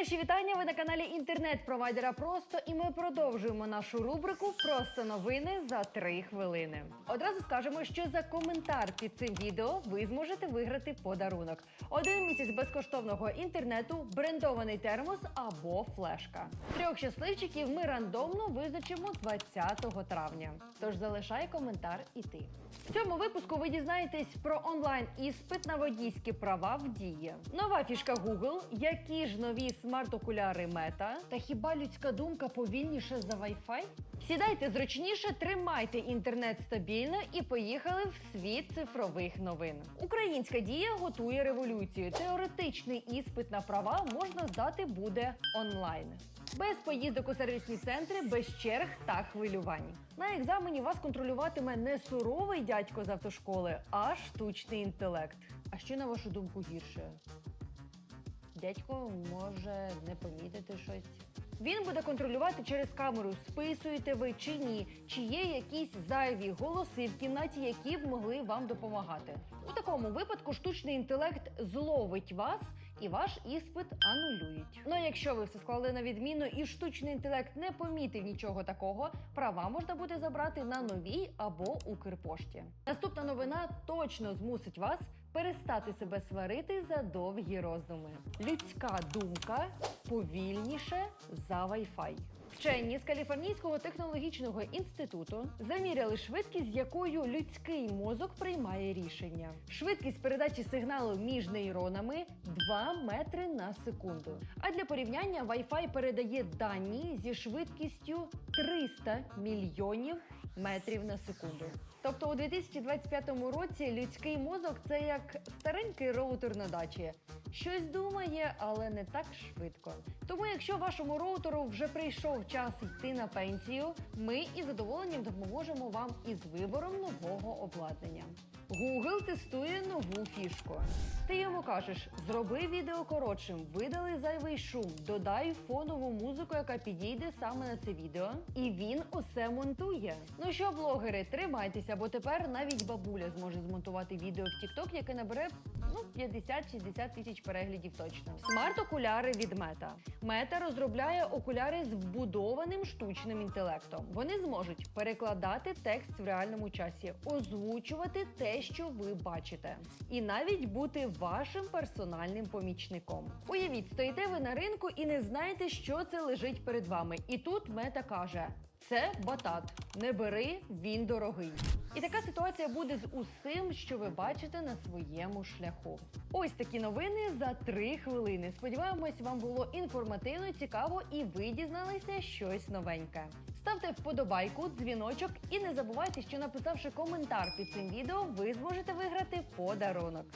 Наші вітання. Ви на каналі інтернет-провайдера Просто і ми продовжуємо нашу рубрику Просто новини за 3 хвилини. Одразу скажемо, що за коментар під цим відео ви зможете виграти подарунок: один місяць безкоштовного інтернету, брендований термос або флешка. Трьох щасливчиків ми рандомно визначимо 20 травня. Тож залишай коментар і ти. В цьому випуску ви дізнаєтесь про онлайн іспит на водійські права в дії. Нова фішка Google, які ж нові смарт-окуляри Мета, та хіба людська думка повільніше за Wi-Fi? Сідайте зручніше, тримайте інтернет стабільно і поїхали в світ цифрових новин. Українська дія готує революцію. Теоретичний іспит на права можна здати буде онлайн. Без поїздок у сервісні центри, без черг та хвилювань. На екзамені вас контролюватиме не суровий дядько з автошколи, а штучний інтелект. А що на вашу думку гірше? Дядько може не помітити щось. Він буде контролювати через камеру, списуєте ви чи ні, чи є якісь зайві голоси в кімнаті, які б могли вам допомагати. У такому випадку штучний інтелект зловить вас і ваш іспит анулюють. Ну а якщо ви все склали на відміну і штучний інтелект не помітив нічого такого, права можна буде забрати на новій або Укрпошті. Наступна новина точно змусить вас перестати себе сварити за довгі роздуми. Людська думка повільніше за Wi-Fi. Вчені з Каліфорнійського технологічного інституту заміряли швидкість, з якою людський мозок приймає рішення. Швидкість передачі сигналу між нейронами 2 метри на секунду. А для порівняння Wi-Fi передає дані зі швидкістю 300 мільйонів метрів на секунду. Тобто у 2025 році людський мозок це як старенький роутер на дачі. Щось думає, але не так швидко. Тому, якщо вашому роутеру вже прийшов час йти на пенсію, ми із задоволенням допоможемо вам із вибором нового обладнання. Google тестує нову фішку. Ти йому кажеш: зроби відео коротшим, видали зайвий шум, додай фонову музику, яка підійде саме на це відео, і він усе монтує. Ну що, блогери, тримайтеся, бо тепер навіть бабуля зможе змонтувати відео в TikTok, яке набере ну 50-60 тисяч переглядів точно. Смарт-окуляри від Мета. Мета розробляє окуляри з вбудованим штучним інтелектом. Вони зможуть перекладати текст в реальному часі, озвучувати те, що ви бачите, і навіть бути вашим персональним помічником. Уявіть, стоїте ви на ринку і не знаєте, що це лежить перед вами. І тут мета каже: це батат. Не бери, він дорогий. І така ситуація буде з усім, що ви бачите на своєму шляху. Ось такі новини за три хвилини. Сподіваємось, вам було інформативно, цікаво і ви дізналися щось новеньке. Ставте вподобайку, дзвіночок і не забувайте, що написавши коментар під цим відео, ви зможете виграти подарунок.